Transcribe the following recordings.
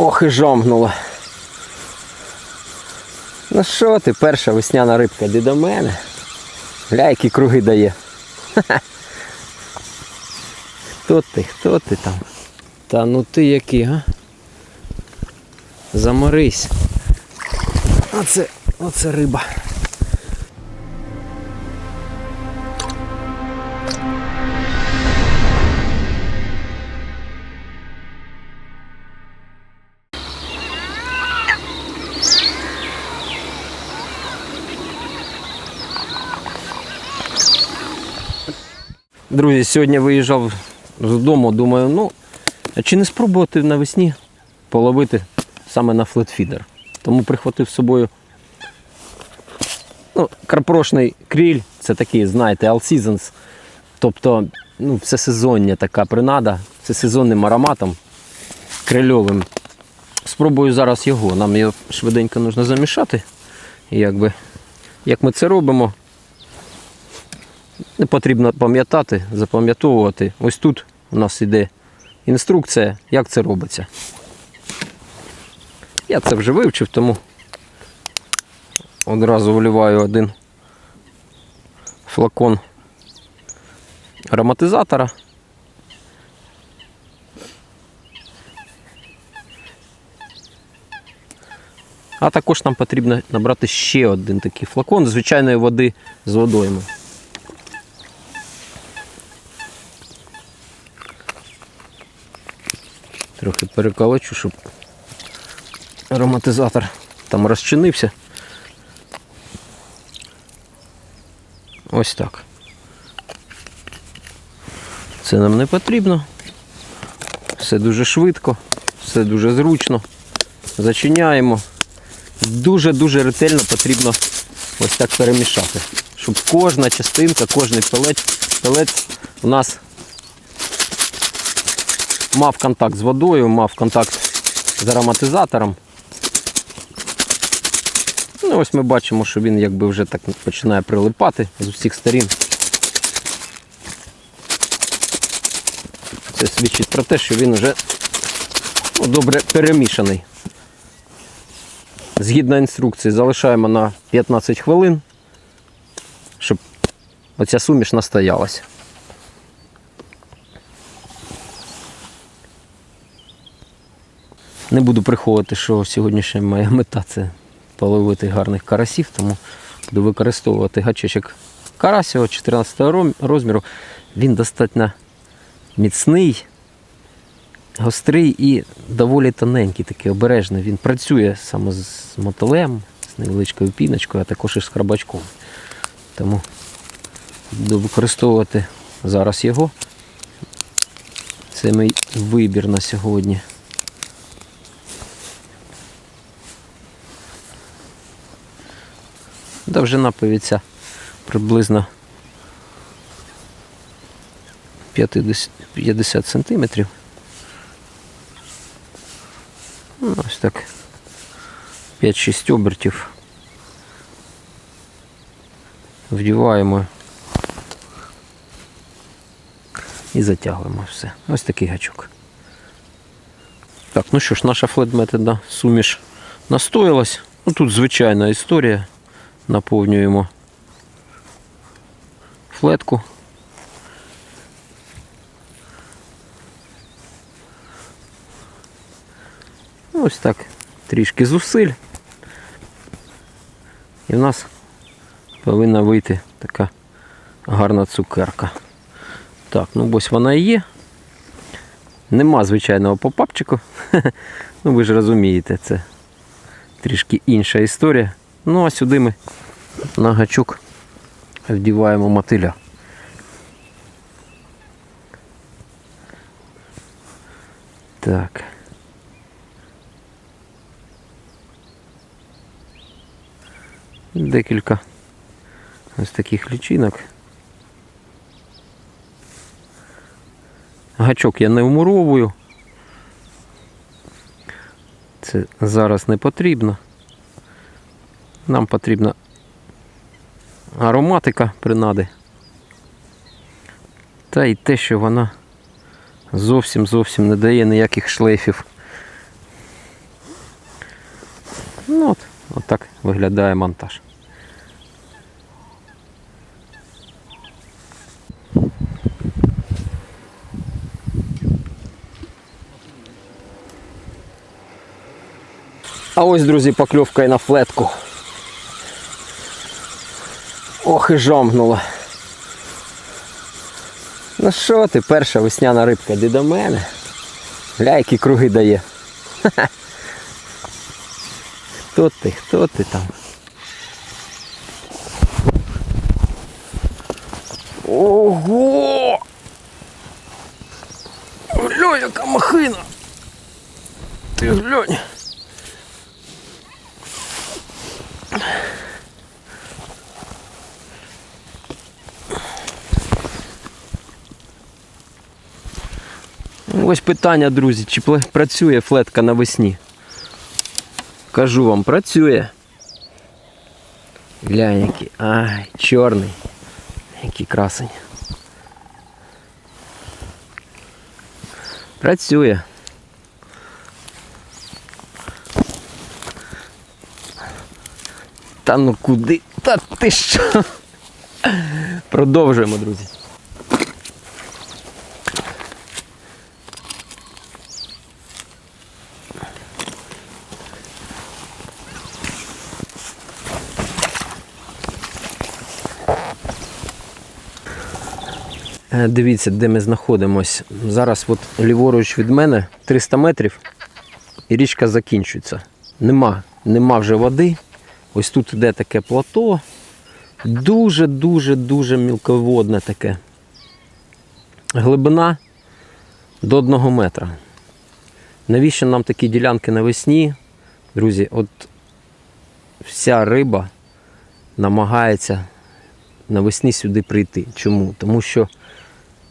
Ох і жомгнуло. Ну що ти, перша весняна рибка, йди до мене. Гля, які круги дає. Хто ти, хто ти там? Та ну ти який, га? Заморись. Оце, оце риба. Друзі, сьогодні виїжджав з дому, думаю, ну, чи не спробувати навесні половити саме на флетфідер. Тому прихватив з собою ну, карпрошний кріль, це такий, знаєте, all seasons. Тобто ну, всесезоння така принада, всесезонним ароматом крильовим. Спробую зараз його. Нам його швиденько потрібно замішати. Якби, як ми це робимо, потрібно пам'ятати, запам'ятовувати. Ось тут у нас іде інструкція, як це робиться. Я це вже вивчив, тому одразу вливаю один флакон ароматизатора. А також нам потрібно набрати ще один такий флакон звичайної води з водойми. Трохи переколочу, щоб ароматизатор там розчинився. Ось так. Це нам не потрібно. Все дуже швидко, все дуже зручно. Зачиняємо. Дуже-дуже ретельно потрібно ось так перемішати, щоб кожна частинка, кожний пелець, пелець у нас мав контакт з водою, мав контакт з ароматизатором. Ну, ось ми бачимо, що він якби вже так починає прилипати з усіх сторін. Це свідчить про те, що він вже ну, добре перемішаний. Згідно інструкції, залишаємо на 15 хвилин, щоб оця суміш настоялася. Не буду приховувати, що сьогоднішня моя мета це половити гарних карасів, тому буду використовувати гачечок карасього 14 ром- розміру. Він достатньо міцний, гострий і доволі тоненький, такий обережний. Він працює саме з мотилем, з невеличкою піночкою, а також і з крабачком. Тому буду використовувати зараз його. Це мій вибір на сьогодні. Довжина повіця приблизно 50, 50 сантиметрів. Ну, Ось так. 5-6 обертів. Вдіваємо і затягуємо все. Ось такий гачок. Так, ну що ж, наша флет-метода суміш настоялась. Ну, тут звичайна історія. Наповнюємо флетку. Ось так, трішки зусиль. І в нас повинна вийти така гарна цукерка. Так, ну ось вона і є. Нема звичайного попапчику. Ну ви ж розумієте, це трішки інша історія. Ну а сюди ми на гачок вдіваємо мотиля. Так. Декілька ось таких лічинок. Гачок я не вмуровую. Це зараз не потрібно. Нам потрібна ароматика принади. Та й те, що вона зовсім зовсім не дає ніяких шлейфів Ну от, от так виглядає монтаж. А ось, друзі, покльовка і на флетку. Ох і жомгнула. Ну що ти, перша весняна рибка, йди до мене. Гля, які круги дає. Ха-ха. Хто ти, хто ти там? Ого! Гля, яка махина! Ти глянь! Ось питання, друзі, чи працює флетка навесні? Кажу вам, працює. Глянь, який. Ай, чорний. Який красень. Працює. Та ну куди? Та ти що? Продовжуємо, друзі. Дивіться, де ми знаходимось. Зараз от ліворуч від мене 300 метрів і річка закінчується. Нема, нема вже води. Ось тут іде таке плато. Дуже-дуже дуже мілководне таке. Глибина до одного метра. Навіщо нам такі ділянки навесні? Друзі, от вся риба намагається навесні сюди прийти. Чому? Тому що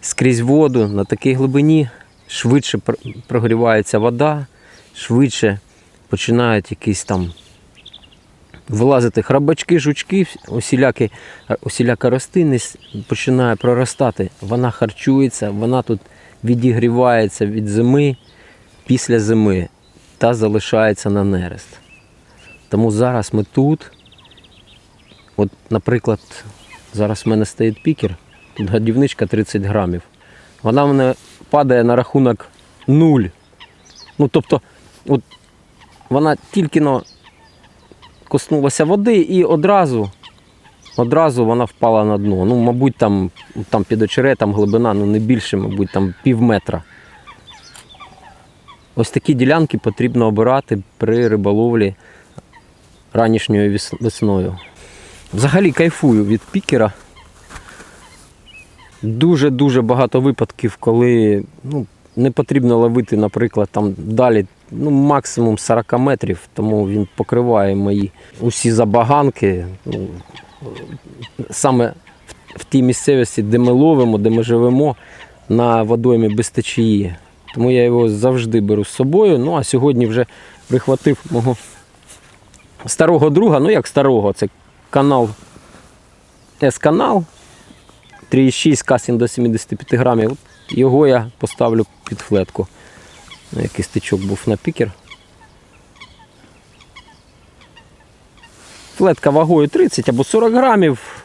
скрізь воду на такій глибині швидше прогрівається вода, швидше починають якісь там вилазити храбачки, жучки, усілякі, усіляка рослинність починає проростати. Вона харчується, вона тут відігрівається від зими після зими та залишається на нерест. Тому зараз ми тут. От, наприклад, зараз в мене стоїть пікер, тут гадівничка 30 грамів. Вона мене падає на рахунок 0. Ну, тобто, от вона тільки но коснулася води і одразу, одразу вона впала на дно. Ну, мабуть, там, там під очеретом глибина, ну не більше, мабуть, там пів метра. Ось такі ділянки потрібно обирати при риболовлі ранішньою весною. Взагалі кайфую від пікера. Дуже-дуже багато випадків, коли ну, не потрібно ловити, наприклад, там далі ну, максимум 40 метрів, тому він покриває мої усі забаганки. Ну, саме в, тій місцевості, де ми ловимо, де ми живемо, на водоймі без течії. Тому я його завжди беру з собою. Ну а сьогодні вже прихватив мого старого друга, ну як старого, це канал С-канал. 3,6 касін до 75 грамів. Його я поставлю під флетку. Ну, Який стичок був на пікер. Флетка вагою 30 або 40 грамів.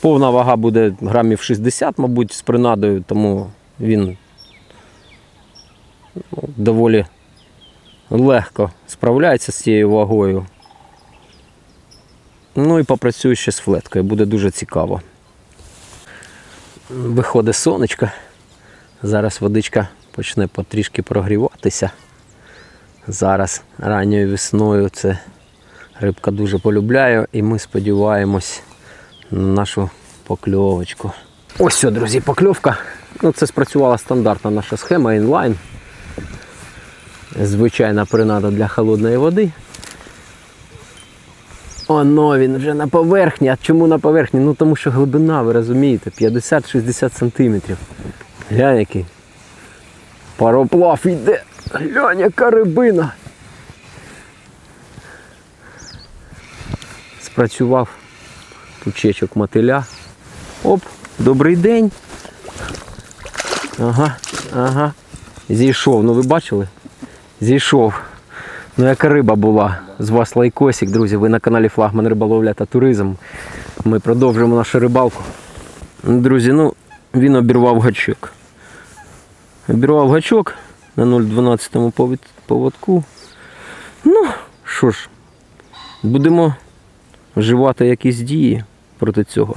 Повна вага буде грамів 60, мабуть, з принадою, тому він ну, доволі легко справляється з цією вагою. Ну і попрацюю ще з флеткою, буде дуже цікаво. Виходить сонечко. Зараз водичка почне потрішки прогріватися. Зараз ранньою весною це рибка дуже полюбляє і ми сподіваємось на нашу покльовочку. Ось все, друзі, покльовка. Ну, це спрацювала стандартна наша схема інлайн. Звичайна принада для холодної води. Оно він вже на поверхні. А чому на поверхні? Ну тому що глибина, ви розумієте, 50-60 сантиметрів. Глянь який. Пароплав йде. Глянь, яка рибина. Спрацював пучечок мотиля. Оп, добрий день. Ага, ага. Зійшов. Ну ви бачили? Зійшов. Ну, яка риба була. З вас лайкосик, друзі. Ви на каналі Флагман Риболовля та Туризм. Ми продовжуємо нашу рибалку. Друзі, ну він обірвав гачок. Обірвав гачок на 0,12 поводку. Ну, що ж, будемо вживати якісь дії проти цього.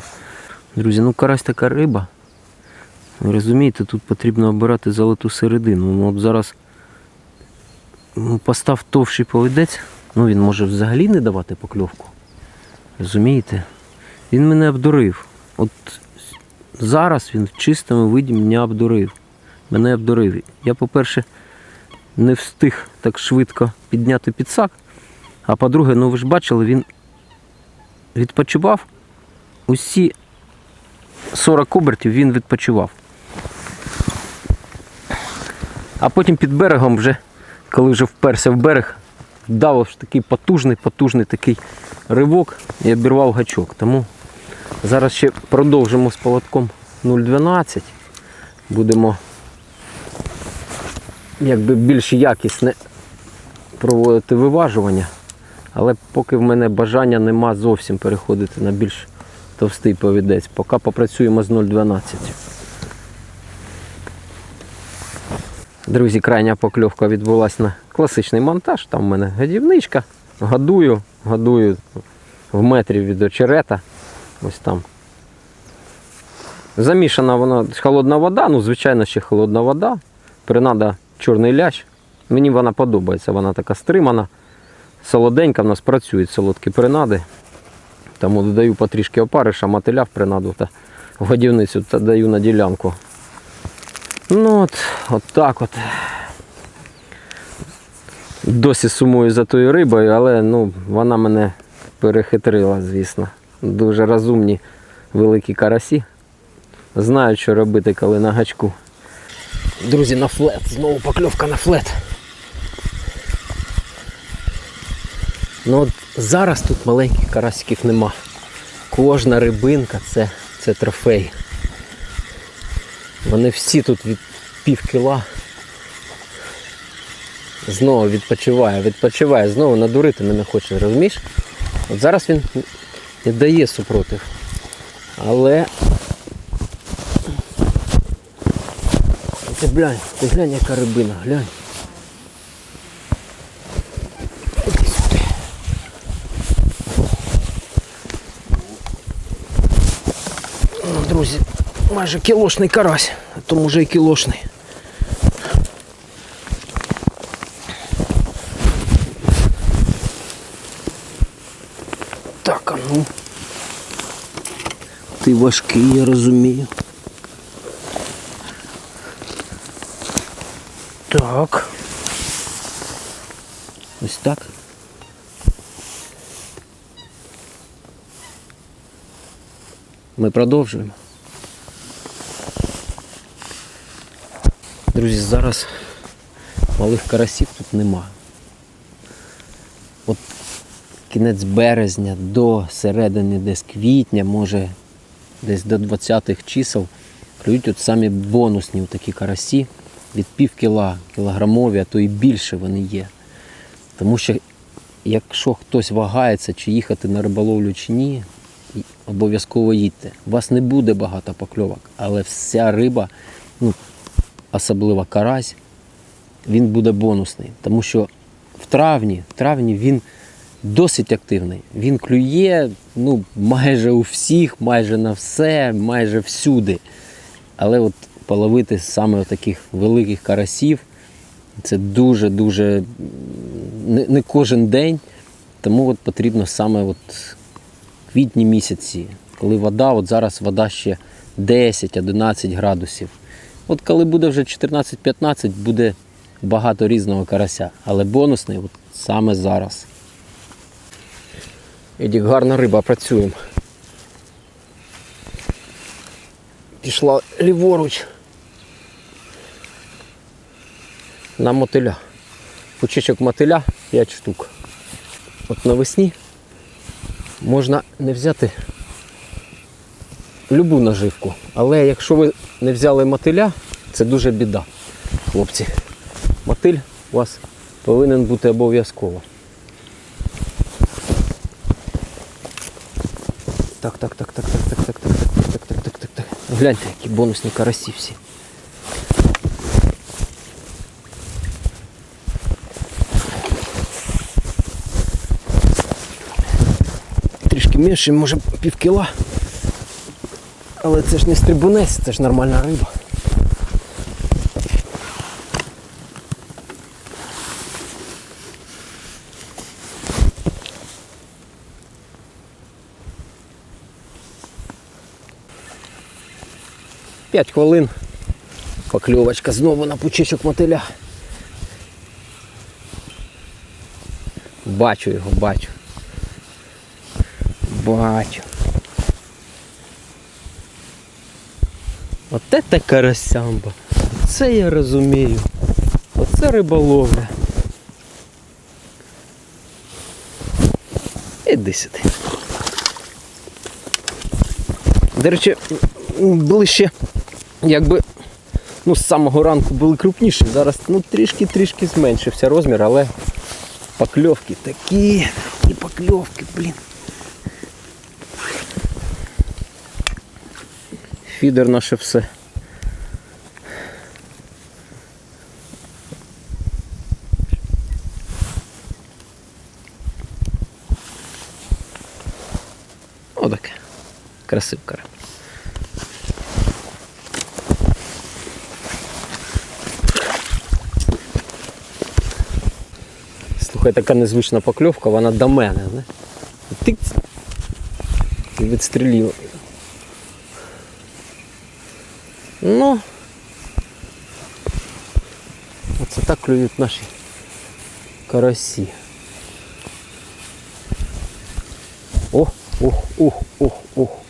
Друзі, ну карась така риба. Розумієте, тут потрібно обирати золоту середину. Ну, от зараз ну, постав товщий повідець, ну він може взагалі не давати покльовку. Розумієте? Він мене обдурив. От зараз він в чистому виді мене обдурив. Мене обдурив. Я, по-перше, не встиг так швидко підняти підсак. А по-друге, ну ви ж бачили, він відпочивав. Усі 40 обертів він відпочивав. А потім під берегом вже, коли вже вперся в берег, дав такий потужний, потужний такий ривок і обірвав гачок. Тому зараз ще продовжимо з поводком 0,12. Будемо якби більш якісне проводити виважування. Але поки в мене бажання нема зовсім переходити на більш товстий повідець. Поки попрацюємо з 0,12. Друзі, крайня покльовка відбулася на класичний монтаж. Там в мене годівничка. Годую, годую в метрі від очерета. Ось там. Замішана вона холодна вода, ну, звичайно, ще холодна вода. Принада чорний лящ. Мені вона подобається, вона така стримана, солоденька, в нас працюють солодкі принади. Тому додаю потрішки опариша, мотиля в принаду та в годівницю та даю на ділянку. Ну от, от так от. Досі сумую за тою рибою, але ну, вона мене перехитрила, звісно. Дуже розумні великі карасі. Знають, що робити, коли на гачку. Друзі, на флет. Знову покльовка на флет. Ну от зараз тут маленьких карасиків нема. Кожна рибинка це, це трофей. Вони всі тут від пів кіла. Знову відпочиває, відпочиває, знову надурити мене хоче, розумієш? От зараз він не дає супротив. Але. Ти глянь, ти глянь, яка рибина, глянь. майже кілошний карась, а то може і кілошний. Так, а ну. Ти важкий, я розумію. Так. Ось так. Ми продовжуємо. Друзі, зараз малих карасів тут нема. От кінець березня до середини десь квітня, може десь до 20-х чисел клюють от самі бонусні такі карасі від пів кіла, кілограмові, а то і більше вони є. Тому що якщо хтось вагається, чи їхати на риболовлю чи ні, обов'язково їдьте. У вас не буде багато покльовок, але вся риба, ну, особливо карась, він буде бонусний. Тому що в травні, в травні він досить активний. Він клює ну, майже у всіх, майже на все, майже всюди. Але от половити саме таких великих карасів це дуже-дуже не, не кожен день. Тому от потрібно саме от квітні місяці, коли вода, от зараз вода ще 10-11 градусів. От коли буде вже 14-15, буде багато різного карася. Але бонусний от саме зараз. Едік, гарна риба, працюємо. Пішла ліворуч. На мотиля. Пучечок мотиля 5 штук. От навесні можна не взяти любу наживку. Але якщо ви не взяли мотиля, це дуже біда, хлопці. Мотиль у вас повинен бути обов'язково. Так, так, так, так, так, так, так, так, так, так, так, так, так, так. Гляньте, які бонусні карасі всі. Трішки менше, може пів кіла. Але це ж не стрибунець, це ж нормальна риба. П'ять хвилин. Покльовочка знову на пучечок мотиля. Бачу його, бачу. Бачу. Оте та карасямба. Це я розумію. Оце риболовля. Іди сюди. До речі, м, ближче, якби ну, з самого ранку були крупніші. Зараз ну, трішки-трішки зменшився розмір, але покльовки такі і покльовки, блін. Фідер наше все. Отаке. Красивка. Слухай, така незвична покльовка, вона до мене. Не? Тик. І Ну. Оце так клюють наші карасі. О, ох, ох, ох, ох.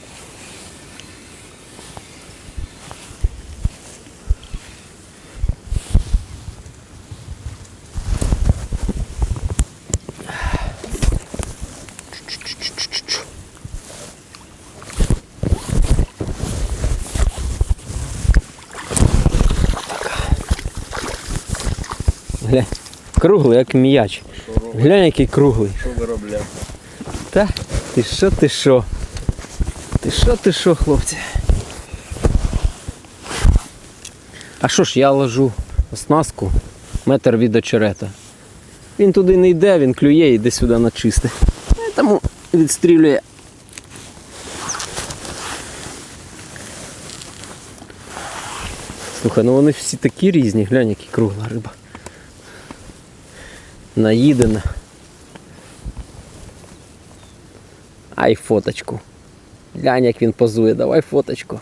Глянь, круглий, як м'яч. Глянь, який круглий. Що виробляв? Та, ти що, ти що? Ти що, ти що, хлопці? А що ж, я ложу оснастку метр від очерета. Він туди не йде, він клює і йде сюди на чисте. Тому відстрілює. Слухай, ну вони всі такі різні, глянь, які кругла риба. Наїдена. Ай фоточку. Глянь, як він позує, давай фоточку.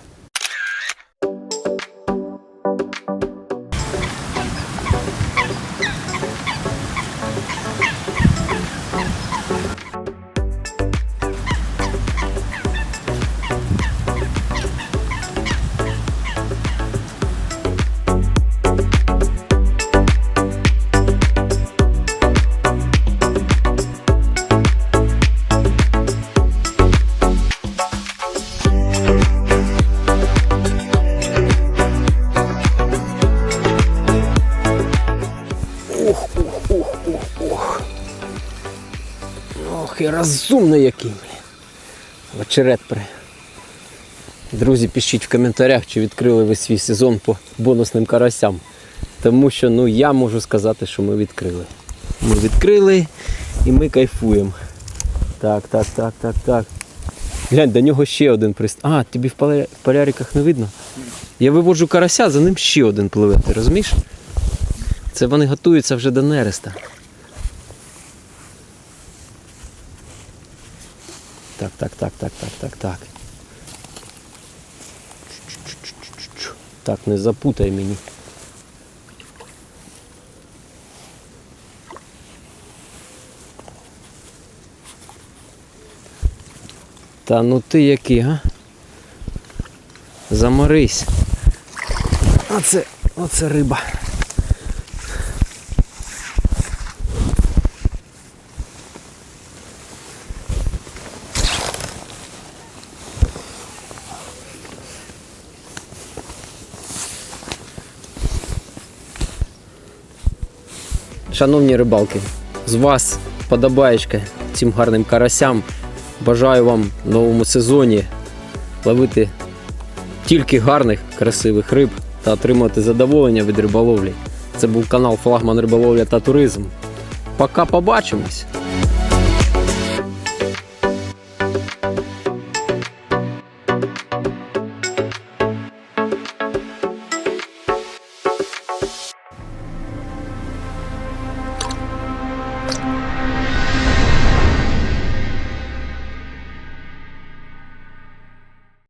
І розумний який, блін. Очерет при. Друзі, пишіть в коментарях, чи відкрили ви свій сезон по бонусним карасям. Тому що ну, я можу сказати, що ми відкрили. Ми відкрили і ми кайфуємо. Так, так, так, так, так. Глянь, до нього ще один прист. А, тобі в поля- в поляриках не видно? Я виводжу карася, за ним ще один пливе, ти розумієш? Це вони готуються вже до нереста. Так, так, так, так, так, так, так. Так, не запутай мені. Та ну ти який, га? Заморись. Оце, оце риба. Шановні рибалки, з вас подобаєчка цим гарним карасям. Бажаю вам в новому сезоні ловити тільки гарних, красивих риб та отримати задоволення від риболовлі. Це був канал Флагман Риболовля та Туризм. Пока побачимось!